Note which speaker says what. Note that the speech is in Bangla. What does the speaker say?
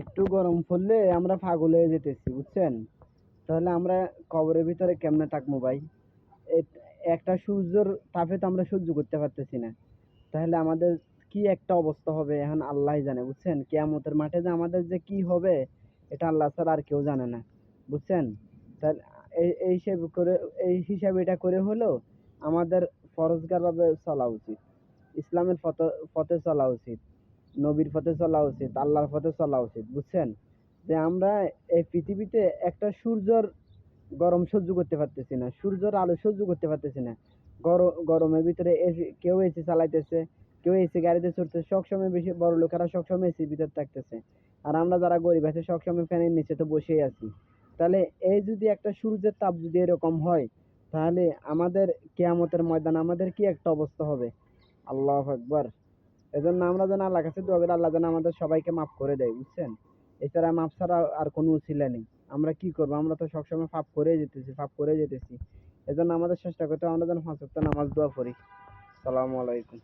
Speaker 1: একটু গরম পড়লে আমরা পাগল হয়ে যেতেছি, বুঝছেন? তাহলে আমরা কবরের ভিতরে কেমনে থাকব ভাই? একটা সূর্যর তাপে তো আমরা সহ্য করতে পারতেছি না। তাহলে আমাদের কি একটা অবস্থা হবে এখন আল্লাহ জানে, বুঝছেন? কেয়ামতের মাঠে যে আমাদের যে কি হবে, এটা আল্লাহ ছাড়া আর কেউ জানে না, বুঝছেন? তাহলে এই এই হিসেবে করে, এই হিসাবে এটা করে হলেও আমাদের ফরজগারভাবে চলা উচিত। ইসলামের পথ চলা উচিত। নবীর পথে চলা উচিত, আল্লাহর পথে চলা উচিত, বুঝছেন? যে আমরা এই পৃথিবীতে একটা সূর্যর গরম সহ্য করতে পারতেছি না, সূর্যর আলো সহ্য করতে পারতেছি না। গরম গরমের ভিতরে এসি কেউ এসি চালাইতেছে, কেউ এসি গাড়িতে চড়তেছে, সবসময় বেশি বড় লোকেরা সবসময় এসির ভিতর থাকতেছে। আর আমরা যারা গরিব আছে, সবসময় ফ্যানের নিচে তো বসেই আছি। তাহলে এই যদি একটা সূর্যের তাপ যদি এরকম হয়, তাহলে আমাদের কেয়ামতের ময়দান আমাদের কি একটা অবস্থা হবে? আল্লাহ আকবার। এজন্য আমরা যেন আল্লাহর কাছে দোয়া করি, আল্লাহ যেন আমাদের সবাইকে মাফ করে দেয়, বুঝছেন? এছাড়া মাফ ছাড়া আর কোনো উছিলা নেই। আমরা কি করব? আমরা তো সবসময় পাপ করে যেতেছি, পাপ করে যেতেছি। এজন্য আমাদের চেষ্টা করতে হবে, আমরা যেন পাঁচ ওয়াক্ত নামাজ দোয়া করি সালামু আলাইকুম।